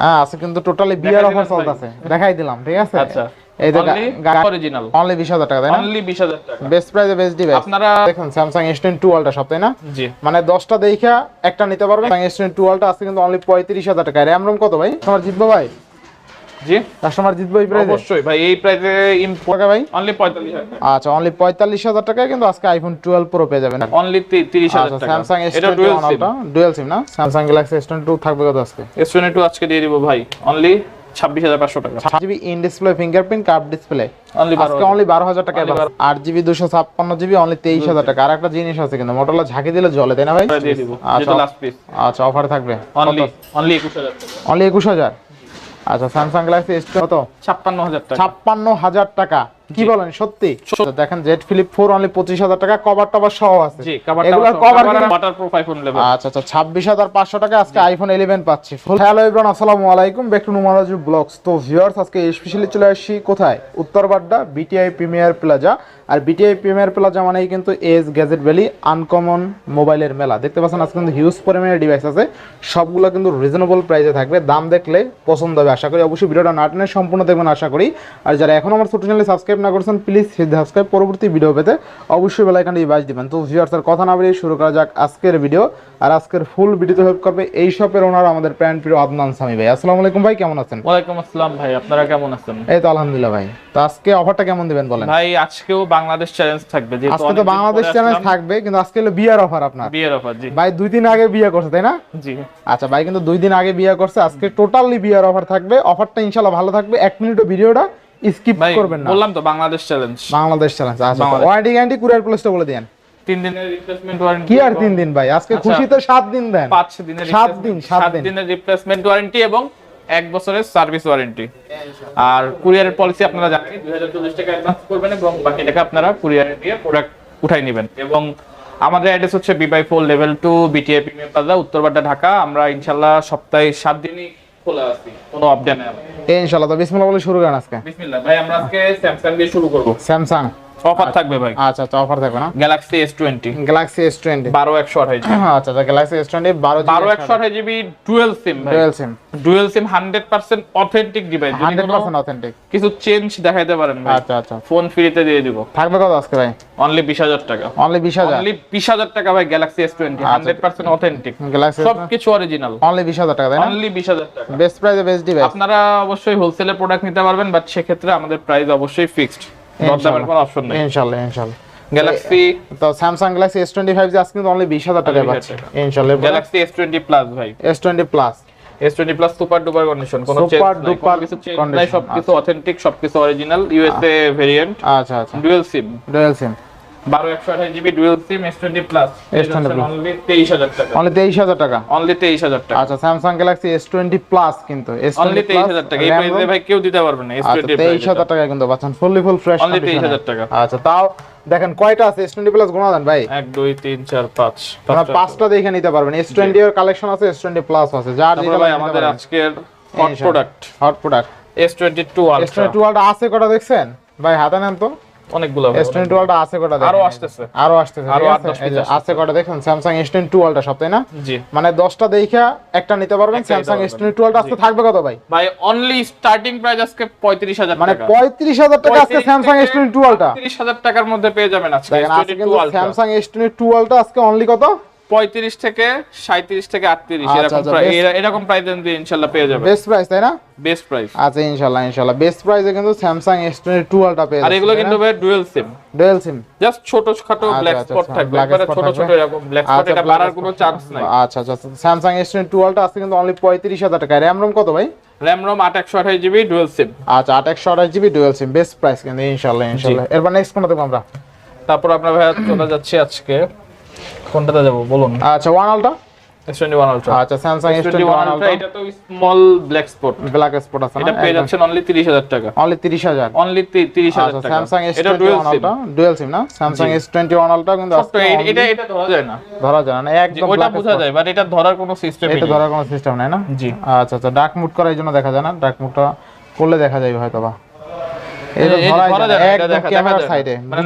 হ্যাঁ আছে কিন্তু টোটালি বিয়ার অফার? চলতেছে। দেখাই দিলাম ঠিক আছে? আচ্ছা। এই অনলি অরিজিনাল টাকা তাই না? অনলি 20000 টাকা। বেস্ট প্রাইসে বেস্ট ডিভাইস আপনারা দেখুন সব তাই না? জি। মানে দশটা দেখা একটা নিতে পারবেন। আছে কিন্তু অনলি পঁয়ত্রিশ হাজার টাকা। র্যাম রোম কত ভাই? তোমার জিতবো ভাই? জি? কাস্টমার জিতবো এই প্রাইসে অবশ্যই ভাই এই প্রাইসে টাকা ভাই? অনলি 45000 আচ্ছা অনলি পঁয়তাল্লিশ হাজার টাকায় কিন্তু আজকে আইফোন প্রো পেয়ে যাবেন। অনলি 30000 টাকা। স্যামসাং এস এটা ডুয়াল সিম না? Samsung Galaxy S twenty two থাকবে কত আজকে? S22 আজকে দিয়ে দিব ভাই অনলি 26500 টাকা। In display fingerprint curve display only আজকে অনলি বারো হাজার টাকা Only বারো। আট জিবি দুশো ছাপ্পান্ন জিবি অনলি তেইশ হাজার টাকা। আর একটা জিনিস আছে কিন্তু মোটরলা ঝাঁকি দিলে জলে তাই না ভাই? দিয়ে দিব। আচ্ছা যেটা লাস্ট পিস আচ্ছা অফার থাকবে। অনলি অনলি 21000 টাকা। অনলি একুশ হাজার? আচ্ছা স্যামসাং গ্যালাক্সি এস কত? 56000 টাকা। ছাপ্পান্ন হাজার টাকা। কি বলেন সত্যি? দেখেন জেড ফ্লিপ ফোর অনলি পঁচিশ হাজার টাকা কভার টভার সহ আছে। জি কভার আইফোন আচ্ছা আচ্ছা ছাব্বিশ হাজার পাঁচশো টাকা আজকে আইফোন ইলেভেন পাচ্ছি। হ্যালো ইব্রান আসসালামু আলাইকুম। ব্যাক টু নুমারাজু ব্লগস তো ভিউয়ার্স আজকে স্পেশালি চলে আসছি কোথায়? Uttar Badda BTI premier plaza আর বিটিআই প্রিমিয়ার প্লাজা মানেই কিন্তু এস গ্যাজেট ভ্যালি আনকমন মোবাইলের মেলা। দেখতে পাচ্ছেন আজকে কিন্তু হিউজ পরিমাণের ডিভাইস আছে। সবগুলো কিন্তু রিজনেবল প্রাইসে থাকবে। দাম দেখলে পছন্দ হবে। আশা করি অবশ্যই ভিডিওটা না টেনে সম্পূর্ণ দেখবেন আশা করি। আর যারা এখন আমার ছোট চ্যানেলে সাবস্ক্রাইব না করছেন প্লিজ সাবস্ক্রাইব পরবর্তী ভিডিও পেতে অবশ্যই বেলাইকানটি বাজ দিবেন। তো ভিউয়ার্সের কথা না বেরিয়ে শুরু করা যাক আজকের ভিডিও আর আজকের ফুল ভিডিওতে হেল্প করবে এই শপের ওনার আমাদের প্যান্ট প্রিয় আদনান সামি ভাই। আসসালামু আলাইকুম ভাই কেমন আছেন? ওয়ালাইকুম আসসালাম ভাই আপনারা কেমন আছেন? এই তো আলহামদুলিল্লাহ ভাই। তো আজকে অফারটা কেমন দিবেন বলেন? ভাই আজকেও বাংলাদেশ চ্যালেঞ্জ থাকবে যেহেতু আজকে তো বাংলাদেশ চ্যালেঞ্জ থাকবে কিন্তু আজকে হলো বিয়ার অফার আপনার। বিয়ের অফার জি। ভাই দুই দিন আগে বিয়ে করছে তাই না? জি। আচ্ছা ভাই কিন্তু দুই দিন আগে বিয়ে করছে আজকে টোটালি বিয়ার অফার থাকবে। অফারটা ইনশাল্লাহ ভালো থাকবে। এক মিনিটও ভিডিওটা স্কিপ করবেন না। বললাম তো বাংলাদেশ চ্যালেঞ্জ বাংলাদেশ চ্যালেঞ্জ আচ্ছা ওয়ারেন্টি গ্যারান্টি কুরিয়ার প্লেসটা বলে দেন। তিন দিনের রিপ্লেসমেন্ট ওয়ারেন্টি কি আর তিন দিন ভাই? আজকে আচ্ছা। খুশিতে সাত দিন দেন। পাঁচ দিনের সাত দিন, সাত সাত দিনের রিপ্লেসমেন্ট ওয়ারেন্টি এবং এক বছরের সার্ভিস ওয়ারেন্টি আর কুরিয়ারের পলিসি আপনারা জানেন দুই হাজার চল্লিশ টাকা অ্যাডভান্স করবেন এবং বাকি টাকা আপনারা কুরিয়ারে দিয়ে প্রোডাক্ট উঠাই নেবেন। এবং আমাদের অ্যাড্রেস হচ্ছে বিবাই four level two BTA premier plaza Uttarbadda Dhaka. আমরা ইনশাল্লাহ সপ্তাহে সাত দিনই খোলা আছি। কোনো আপডেট নেই ইনশাআল্লাহ এই ইনশাল্লাহ তো বিসমিল্লাহ বলে শুরু করেন আজকে। বিসমিল্লাহ। ভাই আমরা আজকে স্যামসাং দিয়ে শুরু করব। স্যামসাং অফার থাকবে ভাই। আচ্ছা আচ্ছা অফার থাকবে না? Galaxy S twenty Galaxy S twenty বারো একশো আঠাশ আচ্ছা আচ্ছা গ্যালাক্সি এস টোয়েন্টি বারো বারো একশো আঠাশ জিবি ডুয়েল সিম ভাই। Dual SIM dual SIM hundred percent authentic device hundred percent authentic কিছু চেঞ্জ দেখাইতে পারেন ভাই। আচ্ছা আচ্ছা। ফোন ফ্রিতে দিয়ে দিব। থাকবে কত আজকে ভাই? অনলি বিশ হাজার টাকা। অনলি বিশ হাজার? অনলি বিশ হাজার টাকা ভাই Galaxy S twenty hundred percent authentic Galaxy সবকিছু অরিজিনাল অনলি বিশ হাজার টাকা তাই না? অনলি বিশ হাজার টাকা। বেস্ট প্রাইসে বেস্ট ডিভাইস আপনারা অবশ্যই হোলসেলে প্রোডাক্ট নিতে পারবেন বাট সেক্ষেত্রে আমাদের প্রাইস অবশ্যই ফিক্সড দরদামের কোনো অপশন নেই। ইনশাল্লাহ ইনশাল্লাহ। গ্যালাক্সি তো Samsung Galaxy S twenty five আজকে অনলি বিশ হাজার টাকায় পাচ্ছে। টাকা। ইনশাল্লাহ গ্যালাক্সি এস টোয়েন্টি প্লাস ভাই। S twenty plus S twenty plus super duper condition কোনো duper কোনো কিছু চেঞ্জ নাই সবকিছু অথেন্টিক সবকিছু অরিজিনাল ইউএসএ ভেরিয়েন্ট আচ্ছা। আচ্ছা ডুয়েল সিম ডুয়েল সিম বারো একশো আঠাশ GB dual SIM S twenty plus S20 Plus। Only তেইশ হাজার টাকা অনলি তেইশ হাজার টাকা অনলি তেইশ হাজার টাকা আচ্ছা Samsung Galaxy S twenty plus কিন্তু এস অনলি তেইশ হাজার টাকা এই প্রাইসে ভাই কেউ দিতে পারবে না এস আচ্ছা টোয়েন্টি তেইশ হাজার টাকা কিন্তু পাচ্ছেন ফুললি ফুল ফ্রেশ Only 23,000 টাকা। আচ্ছা তাও দেখেন কয়টা আছে এস টোয়েন্টি প্লাস গোনা দেন ভাই এক দুই তিন চার পাঁচ আপনারা পাঁচটা। দেখে নিতে পারবেন এস টোয়েন্টি এর কালেকশন আছে এস টোয়েন্টি প্লাস আছে যার তারপরে ভাই আমাদের আজকের hot product hot product S twenty two S twenty টুয়েলভটা আছে কটা দেখছেন ভাই হাতে নেন তো অনেকগুলো ভাই, এস আছে কটা আরও আসতেছে। আরও আসতেছে আরও আছে? দশ এই যে piece আছে কটা দেখুন স্যামসাং এস টোয়েন্টি সব তাই না? জি। মানে দশটা দেখা একটা নিতে পারবেন পারবেন। এস টোয়েন্টি আজকে থাকবে কত ভাই? ভাই অনলি স্টার্টিং প্রাইস আজকে পঁয়ত্রিশ হাজার মানে টাকা। পঁয়ত্রিশ হাজার টাকা আজকে 35 স্যামসাং থেকে এস টোয়েন্টি হাজার টাকার মধ্যে পেয়ে যাবেন আজকে S22 কিন্তু Ultra। স্যামসাং এস টোয়েন্টি আজকে অনলি কত? পঁয়ত্রিশ থেকে সাঁত্রিশ থেকে আটত্রিশ আচ্ছা, এরকম আচ্ছা, এরকম প্রাইস দিয়ে ইনশাল্লাহ পেয়ে যাবে। বেস্ট প্রাইস তাই না? বেস্ট প্রাইস আচ্ছা ইনশাল্লাহ ইনশাল্লাহ। বেস্ট প্রাইসে কিন্তু স্যামসাং এস টোয়েন্টি টুয়েলভটা পেয়ে আর এগুলো কিন্তু ভাই dual SIM dual SIM just ছোট খাটো ব্ল্যাক আচ্ছা, স্পট থাকবে একবারে ছোট ছোট এরকম ব্ল্যাক স্পট এটা বাড়ার কোনো চান্স নাই। আচ্ছা আচ্ছা স্যামসাং এস টোয়েন্টি আজকে কিন্তু অনলি পঁয়ত্রিশ হাজার টাকা র্যাম রোম কত ভাই? র্যাম রোম আট একশো আঠাশ জিবি ডুয়েল সিম আচ্ছা আট একশো আঠাশ GB dual SIM best price কিন্তু ইনশাল্লাহ ইনশাল্লাহ। এরপর নেক্সট কোনটা দেখব আমরা? তারপর আপনার ভাইয়া চলে যাচ্ছে আজকে। কোনটাতে যাব? বলুন। আচ্ছা ওয়ান আলটা এস টোয়েন্টি ওয়ান আলট্রা আচ্ছা এটা তো small black spot black spot আছে এটা না পেয়ে যাচ্ছেন অনলি তিরিশ হাজার টাকা। অনলি তিরিশ হাজার। অনলি তিরিশ হাজার আচ্ছা টাকা। ডুয়েল সিম আলটা ডুয়েল সিম না? কিন্তু এটা এটা ধরা যায় না। ধরা যায় না। একদম ওটা বোঝা যায় বাট এটা ধরার কোনো সিস্টেম এটা ধরার কোনো সিস্টেম নাই না? জি। আচ্ছা আচ্ছা ডার্ক মুড করার জন্য দেখা যায় না? ডার্ক মুডটা করলে দেখা যাবে হয়তো বা নাই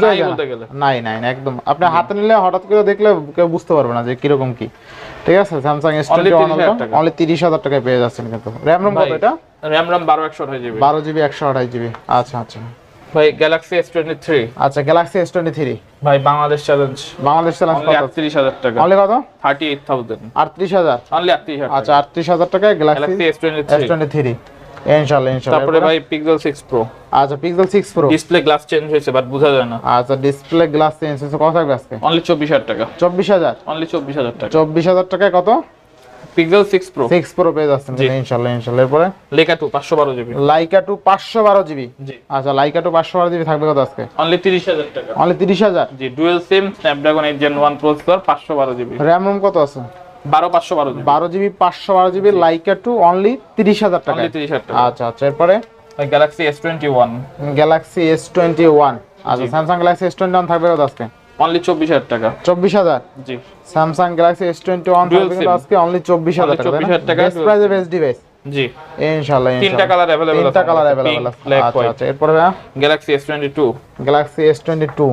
যায় বলতে না। গেলে। নাই নাই একদম। আপনি হাতে নিলে হঠাৎ করে দেখলে কেউ বুঝতে পারবে না যে কীরকম কি। ঠিক আছে Samsung S Only twenty one 30,000 টাকা। অনলি তিরিশ হাজার টাকায় পেয়ে যাচ্ছেন কিন্তু। র্যাম রোম কত এটা? র্যাম রাম বারো একশো যাবে বারো জিবি একশো আঠাশ জিবি আচ্ছা আচ্ছা। ভাই গ্যালাক্সি এস টোয়েন্টি থ্রি আচ্ছা গ্যালাক্সি এস টোয়েন্টি থ্রি ভাই বাংলাদেশ চ্যালেঞ্জ বাংলাদেশ চ্যালেঞ্জ কত? আটত্রিশ হাজার টাকা। অনলি কত? থার্টি এইট থাউজেন্ড আটত্রিশ হাজার? অনলি আটত্রিশ হাজার আচ্ছা আটত্রিশ হাজার টাকায় Galaxy Galaxy S twenty three ইনশাল্লাহ ইনশাল্লাহ তারপরে ভাই পিক্সেল সিক্স প্রো আচ্ছা Pixel six pro display glass change হয়েছে বাট বোঝা যায় না। আচ্ছা ডিসপ্লে গ্লাস চেঞ্জ হয়েছে। কত থাকবে আজকে? অনলি চব্বিশ হাজার টাকা। চব্বিশ হাজার? অনলি চব্বিশ হাজার টাকা। চব্বিশ হাজার টাকায় কত? Pixel six Pro six Pro পেয়ে যাচ্ছেন। জি। ইনশাল্লাহ ইনশাল্লাহ এরপরে? টু পাঁচশো বারো জিবি। লাইকা টু পাঁচশো বারো জিবি। জি। আচ্ছা লাইকা টু পাঁচশো বারো জিবি থাকবে কত আজকে? অনলি তিরিশ হাজার টাকা। অনলি তিরিশ হাজার? জি dual SIM Snapdragon eight Gen one processor পাঁচশো বারো জিবি। র্যাম রোম কত আছে? বারো পাঁচশো বারো বারো জিবি পাঁচশো বারো জিবি লাইকা টু অনলি তিরিশ হাজার টাকা তিরিশ হাজার টাকা। আচ্ছা আচ্ছা এরপরে? Galaxy S twenty one Galaxy S twenty one আচ্ছা Samsung Galaxy S twenty one থাকবে কত আজকে? অনলি চব্বিশ হাজার টাকা। চব্বিশ হাজার? জি। Samsung Galaxy S twenty one আজকে অনলি চব্বিশ হাজার Only টাকা 24,000 টাকা, বেস্ট প্রাইজে বেস্ট ডিভাইস জি। ইনশাআল্লাহ তিনটা কালার অ্যাভেলেবল তিনটা কালার অ্যাভেলেবল আছে। আচ্ছা এরপরে Galaxy S twenty two Galaxy S twenty two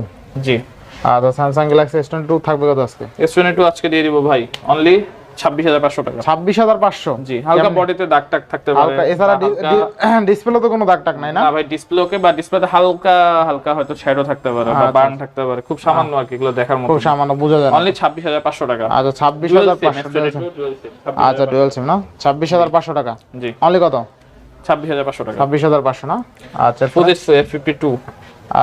জি। আচ্ছা Samsung Galaxy S twenty two থাকবে কত আজকে? এস টোয়েন্টি টু আজকে দিয়ে দিব ভাই অনলি ছাব্বিশ হাজার পাঁচশো টাকা। ছাব্বিশ হাজার পাঁচশো? জি হালকা বডিতে দাগ টাগ থাকতে পারে হালকা এছাড়া ডিসপ্লে তো কোনো দাগ টাক নাই না? না ভাই ডিসপ্লে ওকে বা ডিসপ্লেতে হালকা হালকা হয়তো শ্যাডো থাকতে পারে বা আচ্ছা, বার্ন থাকতে পারে খুব সামান্য আর কি এগুলো দেখার মতো খুব সামান্য বোঝা যায় অনলি ছাব্বিশ হাজার পাঁচশো টাকা। আচ্ছা ছাব্বিশ হাজার পাঁচশো S22 dual SIM, আচ্ছা ডুয়েল সিম না? ছাব্বিশ হাজার পাঁচশো টাকা? জি। অনলি কত? ছাব্বিশ হাজার পাঁচশো টাকা। ছাব্বিশ হাজার পাঁচশো না? আচ্ছা ফিফটি টু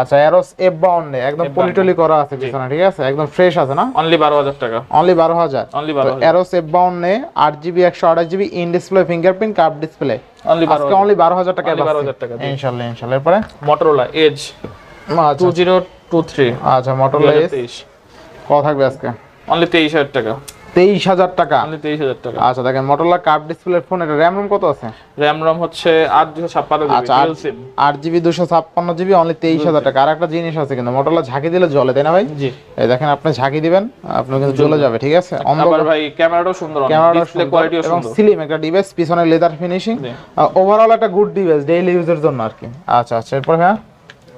আচ্ছা এরোস এফ বাউন্ডে একদম পলিটলি করা আছে পিছনে ঠিক আছে? একদম ফ্রেশ আছে না? অনলি বারো হাজার টাকা। অনলি বারো হাজার। অনলি বারো হাজার। এরোস এফ বাউন্ডে আট জিবি একশো আঠাশ GB in display fingerprint curve display only বারো আজকে অনলি বারো হাজার টাকা Only 12,000 টাকা, জি। ইনশাল্লাহ ইনশাল্লাহ। এরপরে? মটোরোলা এজ টু আচ্ছা। জিরো টু থ্রি আচ্ছা মোটরলা এস কত থাকবে আজকে? অনলি তেইশ হাজার টাকা। তেইশ হাজার টাকা। তেইশ হাজার টাকা। আচ্ছা দেখেন মোটরলা কার্ভ ডিসপ্লে ফোন এটা র্যাম রোম কত আছে? র্যাম রম হচ্ছে আট দুশো ছাপ্পান্ন জিবি আচ্ছা আট জিবি দুশো ছাপ্পান্ন জিবি অনলি তেইশ হাজার টাকা। আর একটা জিনিস আছে কিন্তু মোটরলা ঝাঁকি দিলে জলে তাই না ভাই? জি। এই দেখেন আপনি ঝাঁকি দিবেন আপনার কিন্তু জ্বলে যাবে ঠিক আছে? আবার ভাই ক্যামেরাটাও সুন্দর ক্যামেরাটা ডিসপ্লে কোয়ালিটিও সুন্দর স্লিম একটা ডিভাইস পিছনে লেদার ফিনিশিং ওভারঅল একটা গুড ডিভাইস ডেইলি ইউজের জন্য আর কি। আচ্ছা আচ্ছা এরপর হ্যাঁ?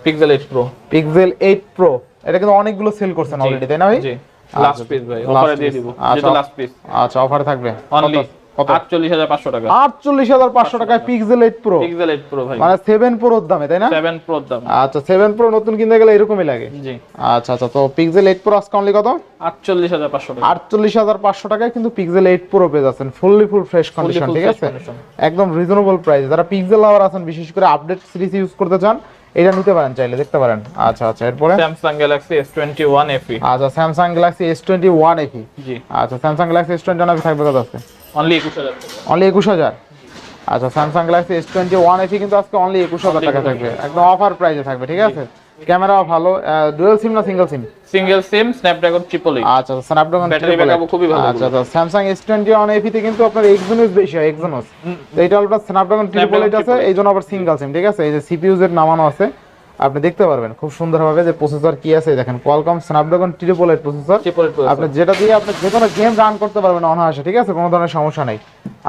Pixel eight Pro Pixel eight Pro এটা কিন্তু অনেকগুলো সেল করছেন অলরেডি তাই না ভাই? জি। লাস্ট পিস ভাই অফারে দিয়ে দিব আচ্ছা। যেটা লাস্ট পিস আচ্ছা অফারে থাকবে অনলি কত? আটচল্লিশ হাজার পাঁচশো টাকা। আটচল্লিশ হাজার পাঁচশো টাকায় Pixel eight Pro Pixel eight Pro ভাই। মানে সেভেন প্রোর দামে তাই না? সেভেন প্রোর দাম। আচ্ছা সেভেন প্রো নতুন কিনতে গেলে এরকমই লাগে। জি। আচ্ছা আচ্ছা তো পিক্সেল প্রো আজকে অনলি কত? টাকা। টাকায় কিন্তু পিক্সেল প্রো পেয়ে যাচ্ছেন ফুললি ফুল ফ্রেশ কন্ডিশন ঠিক আছে? একদম রিজনেবল প্রাইস যারা পিক্সেল লাভার আছেন বিশেষ করে আপডেট সিরিজ ইউজ করতে চান এটা নিতে পারেন চাইলে দেখতে পারেন। আচ্ছা আচ্ছা এরপরে? Samsung Galaxy S twenty one FE আচ্ছা Samsung Galaxy S twenty one FE জি। আচ্ছা Samsung Galaxy S twenty one থাকবে কত অনলি হাজার টাকা। অনলি একুশ হাজার? আচ্ছা Samsung Galaxy S twenty one FE কিন্তু আজকে অনলি একুশ হাজার টাকা থাকবে। একদম অফার প্রাইসে থাকবে ঠিক আছে? ক্যামেরাও ভালো ডুয়াল সিম না single SIM single SIM Snapdragon triple eight আচ্ছা স্ন্যাপড্রাগন ব্যাটারি ব্যাকআপ খুবই ভালো আচ্ছা আচ্ছা স্যামসাং এস টোয়েন্টি তে কিন্তু আপনার এক্সোনাস বেশি হয় এক্সোনাস তো এটা আপনার স্ন্যাপড্রাগন ট্রিপল এইট আছে এইজন্য আবার সিঙ্গেল সিম ঠিক আছে? এই যে সিপিইউ এর নামানো আছে। আপনি দেখতে পারবেন খুব সুন্দরভাবে যে প্রসেসর কি আছে দেখেন Qualcomm Snapdragon triple eight processor আপনি যেটা দিয়ে আপনি যে কোনো গেম রান করতে পারবেন অনায়াসে ঠিক আছে? কোনো ধরনের সমস্যা নেই।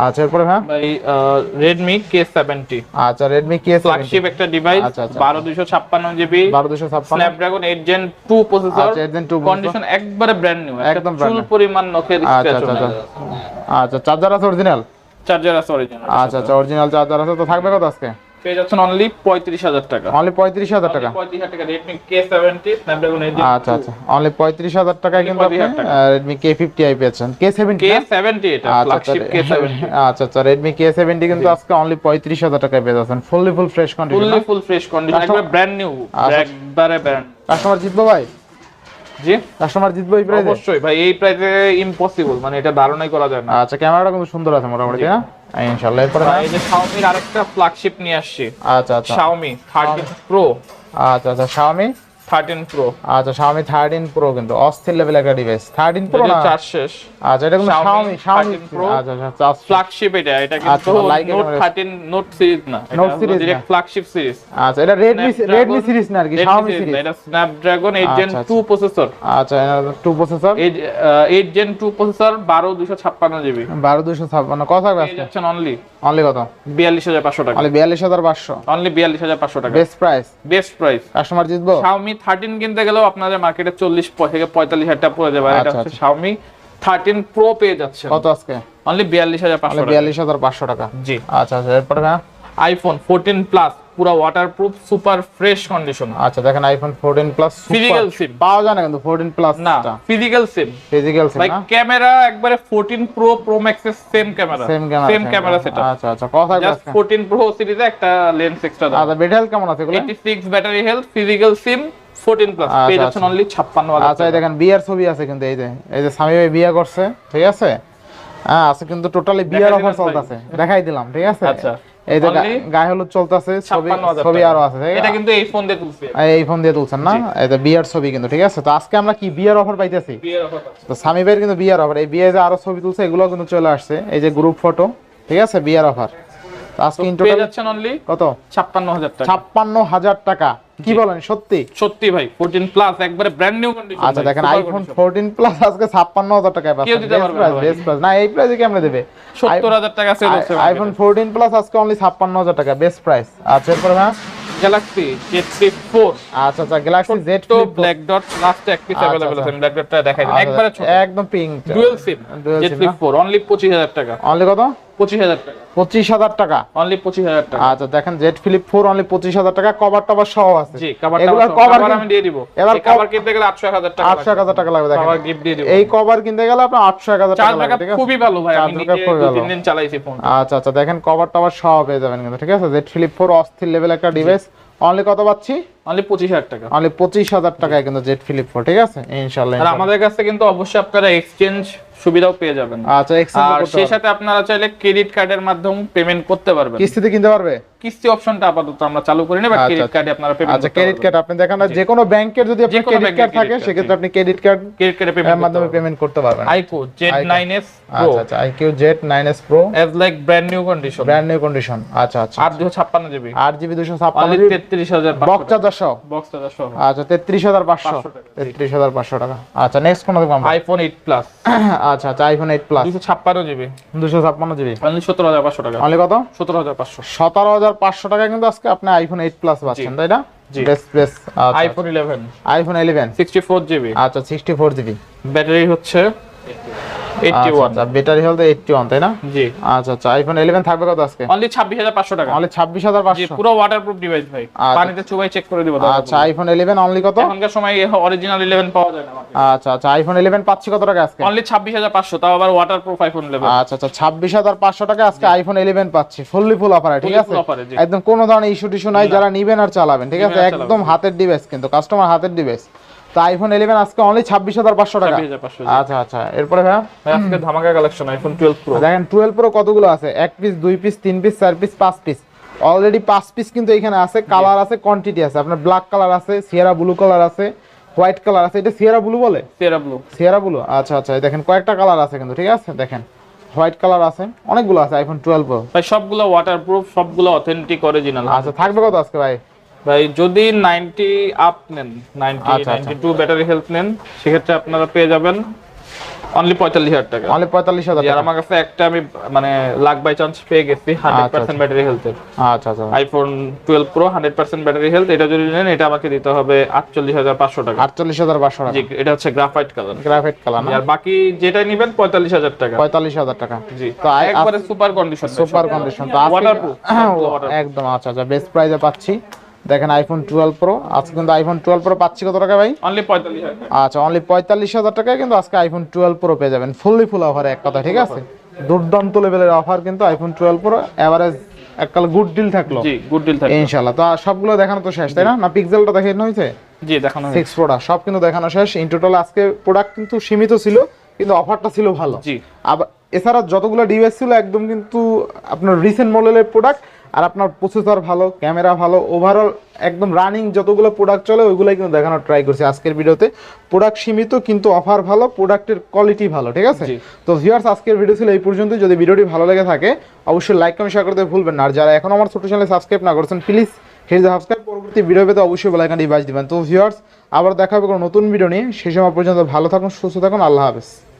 আচ্ছা এরপরে হ্যাঁ? ভাই কে সেভেন্টি আচ্ছা রেডমি কে ফ্ল্যাগশিপ একটা ডিভাইস আচ্ছা, আচ্ছা। বারো দুশো ছাপ্পান্ন জিবি। বারো দুশো ছাপ্পান্ন। Snapdragon eight Gen two processor আচ্ছা, 8 Gen 2 কন্ডিশন একবারে ব্র্যান্ড নিউ একদম চুল পরিমাণ নখের আচ্ছা আচ্ছা আচ্ছা। আচ্ছা চার্জার আছে অরিজিনাল চার্জার আছে অরিজিনাল আচ্ছা আচ্ছা অরিজিনাল চার্জার আছে। তো থাকবে কত আজকে? পেয়ে যাচ্ছেন অনলি পঁয়ত্রিশ হাজার টাকা। অনলি পঁয়ত্রিশ হাজার টাকা। পঁয়ত্রিশ হাজার টাকা রেডমি কে সেভেন্টি স্ন্যাপড্রাগন আচ্ছা আচ্ছা। অনলি পঁয়ত্রিশ হাজার টাকায় কিন্তু আপনি রেডমি কে ফিফটি আই পেয়েছেন। কে সেভেন্টি কে সেভেন্টি এটা আচ্ছা ফ্ল্যাগশিপ কে সেভেন্টি আচ্ছা আচ্ছা রেডমি কে সেভেন্টি কিন্তু আজকে অনলি পঁয়ত্রিশ হাজার টাকায় পেয়ে যাচ্ছেন। Fully full fresh condition fully full fresh condition একবারে ব্র্যান্ড নিউ। একবারে ব্র্যান্ড কাস্টমার জিতবো ভাই? জি? কাস্টমার জিতবো এই প্রাইসে অবশ্যই ভাই এই প্রাইসে ইম্পসিবল মানে এটা ধারণাই করা যায় না। আচ্ছা ক্যামেরাটা কিন্তু সুন্দর আছে মোটামুটি না? ইনশাআল্লাহ এরপরে এই যে Xiaomi আরেকটা ফ্ল্যাগশিপ নিয়ে আসছি। আচ্ছা আচ্ছা। Xiaomi 30 Pro আচ্ছা আচ্ছা Xiaomi 13 Pro আচ্ছা Xiaomi 13 Pro কিন্তু অস্থির লেভেল একটা ডিভাইস 13 Pro যদি না? চার্জ শেষ। আচ্ছা এটা কিন্তু Xiaomi Xiaomi Xiaomi 13 Pro আচ্ছা আচ্ছা ফ্ল্যাগশিপ এটা এটা আচ্ছা, কিন্তু নোট একেবারে- 13 নোট সিরিজ না। Note series direct flagship series আচ্ছা এটা Redmi Redmi সিরিজ না আর কি Xiaomi সিরিজ এটা Snapdragon 8 Gen আচ্ছা, 2 প্রসেসর আচ্ছা এটা 2 প্রসেসর 8 Gen 2 প্রসেসর 12256 জিবি 12256 কত থাকবে আজকে? যাচ্ছেন অনলি অনলি কত? 42500 টাকা। অনলি 42500 অনলি 42500 টাকা। Best price best price customer জিতবো? Xiaomi 13 কিনতে গেলেও আপনাদের মার্কেটে 40 থেকে 45 হাজার টাকা পড়ে যাবে। এটা আচ্ছা, হচ্ছে Xiaomi থার্টিন প্রো পেয়ে যাচ্ছেন। কত আজকে? অনলি বিয়াল্লিশ হাজার পাঁচশো বিয়াল্লিশ হাজার পাঁচশো টাকা। জি। আচ্ছা আচ্ছা এরপরে আইফোন ফোরটিন প্লাস পুরো ওয়াটারপ্রুফ সুপার ফ্রেশ কন্ডিশন আচ্ছা দেখেন iPhone fourteen plus Physical SIM। পাওয়া যায় না কিন্তু ফোরটিন প্লাস না ফিজিক্যাল সিম ফিজিক্যাল সিম না? ক্যামেরা একবারে 14 প্রো প্রো ম্যাক্সের same camera same camera same camera setup আচ্ছা আচ্ছা কথা জাস্ট 14 প্রো সিরিজে একটা লেন্স এক্সট্রা দাও আচ্ছা বেটেল কেমন আছে এগুলো? 86 battery health physical SIM 14 plus আচ্ছা, পেয়ে আচ্ছা। অনলি 56000 আচ্ছা দেখেন বিয়ার ছবি আছে কিন্তু এই যে এই যে স্বামী ভাই বিয়ে করছে ঠিক আছে? হ্যাঁ আছে কিন্তু টোটালি বিয়ার অফার চলতেছে দেখাই দিলাম ঠিক আছে? আচ্ছা। এই যে গায়ে হলুদ চলতেছে ছবি ছবি আরও আছে এটা কিন্তু এই ফোন দিয়ে তুলছি। এই ফোন দিয়ে তুলছেন না? এই বিয়ার ছবি কিন্তু ঠিক আছে? তো আজকে আমরা কি বিয়ার অফার পাইতেছি? বিয়ের অফার তো স্বামী ভাইয়ের কিন্তু বিয়ার অফার এই বিয়ে যে আরও ছবি তুলছে এগুলো কিন্তু চলে আসছে এই যে গ্রুপ ফটো ঠিক আছে? বিয়ার অফার আজকে ইন টোটাল কত? 56000 টাকা। ছাপ্পান্ন হাজার টাকা। কি বলেন সত্যি সত্যি ভাই 14 প্লাস একবারে ব্র্যান্ড নিউ কন্ডিশন আচ্ছা দেখেন আইফোন ফোরটিন প্লাস আজকে ছাপ্পান্ন হাজার টাকায় কেউ পাচ্ছেন দিতে পারবে না ভাই। বেস্ট প্রাইস না এই প্রাইসে কেমনে দেবে 70000 টাকা সেল হচ্ছে আইফোন ফোরটিন প্লাস আজকে অনলি ছাপ্পান্ন হাজার টাকা বেস্ট প্রাইস আচ্ছা এরপরে হ্যাঁ গ্যালাক্সি Z4 আচ্ছা আচ্ছা গ্যালাক্সি জেড তো ব্ল্যাক ডট লাস্ট এক পিস আচ্ছা, अवेलेबल আচ্ছা। আছে ব্ল্যাক ডটটা দেখাই দিন একবারে ছোট একদম pink dual SIM Dual SIM না? Z4 অনলি 25000 টাকা অনলি কত 25000 টাকা। পঁচিশ হাজার টাকা? অনলি 25000 টাকা। আচ্ছা দেখেন জেড ফ্লিপ ফোর অনলি পঁচিশ হাজার টাকা। কভার টভার সহ আছে। জি কভার কভার কভার আমি দিয়ে দিব। এবার এবার কভার কিনতে গেলে 801000 টাকা আটশো এক হাজার টাকা লাগবে দেখেন। কভার গিফট দিয়ে দিব। এই কভার কিনতে গেলে আপনার আটশো এক হাজার টাকা লাগবে খুবই ভালো ভাই। আমি নিজে দু তিন দিন চালাইছি ফোন আচ্ছা আচ্ছা দেখেন কভার টভার সহ পেয়ে যাবেন কিন্তু ঠিক আছে? জেড ফ্লিপ ফোর অস্থির লেভেল একটা ডিভাইস অনলি কত পাচ্ছি? অনলি 25000 টাকা। অনলি পঁচিশ হাজার টাকায় কিন্তু জেড ফ্লিপ ফোর ঠিক আছে? ইনশাল্লাহ আর আমাদের কাছে কিন্তু অবশ্যই আপনারা এক্সচেঞ্জ সুবিধাও পেয়ে যাবেন। আচ্ছা এক্সচেঞ্জ আর সেই সাথে আপনারা চাইলে ক্রেডিট কার্ডের মাধ্যমে পেমেন্ট করতে পারবেন। কিস্তিতে কিনতে পারবে? কিস্তি অপশনটা আপাতত আমরা চালু করি না আচ্ছা, ক্রেডিট কার্ডে আপনারা পেমেন্ট আচ্ছা ক্রেডিট কার্ড আপনি দেখেন না যে কোনো ব্যাংকের যদি আপনার ক্রেডিট কার্ড থাকে সেক্ষেত্রে আপনি ক্রেডিট কার্ড ক্রেডিট কার্ডে পেমেন্ট মাধ্যমে পেমেন্ট করতে পারবেন। আইকো Z9s Pro আচ্ছা আচ্ছা iQOO Z nine S Pro as like brand new condition brand new condition আচ্ছা আচ্ছা আর 256 জিবি 33500 বক্স চার্জার সহ বক্স চার্জার সহ আচ্ছা তেত্রিশ হাজার পাঁচশো। টাকা, আচ্ছা নেক্সট কোন দেখব আমরা? আইফোন 8 প্লাস আচ্ছা আচ্ছা আইফোন এইট প্লাস 256 জিবি। দুশো ছাপ্পান্ন জিবি। অনলি 17500 টাকা। অনলি কত? 17500 সতেরো হাজার পাঁচশো টাকা কিন্তু আজকে আপনি আইফোন এইট প্লাস পাচ্ছেন তাই না? IPhone 11 iPhone eleven 64 GB. আচ্ছা সিক্সটি ফোর জিবি। ব্যাটারি হচ্ছে 81 আচ্ছা ব্যাটারি হেলথ এইটটি ওয়ান তাই না? জি। আচ্ছা আচ্ছা আইফোন ইলেভেন থাকবে কত আজকে? অনলি 26500 টাকা। অনলি ছাব্বিশ হাজার জি পুরো ওয়াটারপ্রুফ ডিভাইস ভাই। আচ্ছা। পানিতে চুবাই চেক করে দিব আচ্ছা আইফোন ইলেভেন অনলি কত? এখনকার সময় অরিজিনাল 11 পাওয়া যায় না আচ্ছা আচ্ছা আইফোন ইলেভেন পাচ্ছি কত টাকা আজকে? অনলি 26500 তাও আবার ওয়াটারপ্রুফ আইফোন 11 আচ্ছা আচ্ছা ছাব্বিশ হাজার পাঁচশো টাকা আজকে আইফোন ইলেভেন পাচ্ছি ফুললি ফুল অফারে ঠিক আছে। একদম কোনো ধরনের ইস্যু টিস্যু নাই যারা নিবেন আর চালাবেন ঠিক আছে? একদম হাতের ডিভাইস কিন্তু কাস্টমার হাতের ডিভাইস তো আইফোন ইলেভেন আজকে অনলি ছাব্বিশ হাজার পাঁচশো টাকা। 26500 আচ্ছা আচ্ছা এরপরে ভাইয়া? ভাই আজকে ধামাকা কালেকশন আইফোন 12 প্রো দেখেন টুয়েলভ প্রো কতগুলো আছে? এক পিস দুই পিস তিন পিস চার পিস পাঁচ পিস অলরেডি পাঁচ পিস কিন্তু এখানে আছে কালার আছে কোয়ান্টিটি আছে। আপনার ব্ল্যাক কালার আছে সিয়ারা ব্লু কালার আছে হোয়াইট কালার আছে। এটা সিয়ারা ব্লু বলে? সেরা ব্লু সিয়ারা ব্লু আচ্ছা আচ্ছা দেখেন কয়েকটা কালার আছে কিন্তু ঠিক আছে? দেখেন হোয়াইট কালার আছে অনেকগুলো আছে আইফোন টুয়েলভ প্রো ভাই সবগুলো ওয়াটারপ্রুফ সবগুলো অথেন্টিক অরিজিনাল আচ্ছা থাকবে কত আজকে ভাই? ভাই যদি 90 আপ নেন 90 আচ্ছা, আচ্ছা। 92 ব্যাটারি হেলথ নেন সেক্ষেত্রে আপনারা পেয়ে যাবেন অনলি 45000 টাকা। অনলি পঁয়তাল্লিশ হাজার আর টাকা। আমার কাছে একটা আমি মানে লাখ বাই চান্স পেয়ে গেছি 100% ব্যাটারি হেলথের আচ্ছা আচ্ছা। আইফোন 12 প্রো 100% ব্যাটারি হেলথ এটা যদি নেন এটা আমাকে দিতে হবে 48500 টাকা। আটচল্লিশ হাজার পাঁচশো টাকা। জি এটা হচ্ছে গ্রাফাইট কালার গ্রাফাইট কালার না? আর বাকি যেটা নেবেন 45000 টাকা। পঁয়তাল্লিশ হাজার টাকা। জি তো একবারে সুপার কন্ডিশন সুপার কন্ডিশন তো ওয়াটারপ্রুফ একদম আচ্ছা আচ্ছা। বেস্ট প্রাইসে পাচ্ছি। দেখেন আইফোন টুয়েলভ প্রো আজকে কিন্তু আইফোন টুয়েলভ প্রো পাচ্ছি কত টাকা ভাই? অনলি 45000 আচ্ছা অনলি পঁয়তাল্লিশ হাজার টাকায় কিন্তু আজকে আইফোন টুয়েলভ প্রো পেয়ে যাবেন। ফুললি ফুল অফারে এক কথা ঠিক আছে? দুর্দান্ত লেভেলের অফার কিন্তু আইফোন টুয়েলভ প্রো অ্যাভারেজ এককাল গুড ডিল থাকল। জি গুড ডিল থাকে ইনশাল্লাহ তো সবগুলো দেখানো তো শেষ তাই না? না পিক্সেলটা দেখানো হয়েছে? জি দেখানো হয়েছে। সিক্স প্রোটা সব কিন্তু দেখানো শেষ। ইন টোটাল আজকে প্রোডাক্ট কিন্তু সীমিত ছিল কিন্তু অফারটা ছিল ভালো। জি। আবার এছাড়া যতগুলো ডিভাইস ছিল একদম কিন্তু আপনার রিসেন্ট মডেলের প্রোডাক্ট আর আপনার প্রসেসর ভালো ক্যামেরা ভালো ওভারঅল একদম রানিং যতগুলো প্রোডাক্ট চলে ওইগুলোই কিন্তু দেখানোর ট্রাই করছি আজকের ভিডিওতে। প্রোডাক্ট সীমিত কিন্তু অফার ভালো প্রোডাক্টের কোয়ালিটি ভালো ঠিক আছে? তো ভিউয়ার্স আজকের ভিডিও ছিল এই পর্যন্ত। যদি ভিডিওটি ভালো লেগে থাকে অবশ্যই লাইক কমেন্ট শেয়ার করতে ভুলবেন না। আর যারা এখন আমার ছোট চ্যানেলে সাবস্ক্রাইব না করেছেন প্লিজ দ্য সাবস্ক্রাইব পরবর্তী ভিডিও পেতে অবশ্যই বেলাইকান ডিভাইস দিবেন। তো ভিউয়ার্স আবার দেখা হবে কোনো নতুন ভিডিও নিয়ে। সেই সময় পর্যন্ত ভালো থাকুন সুস্থ থাকুন। আল্লাহ হাফেজ।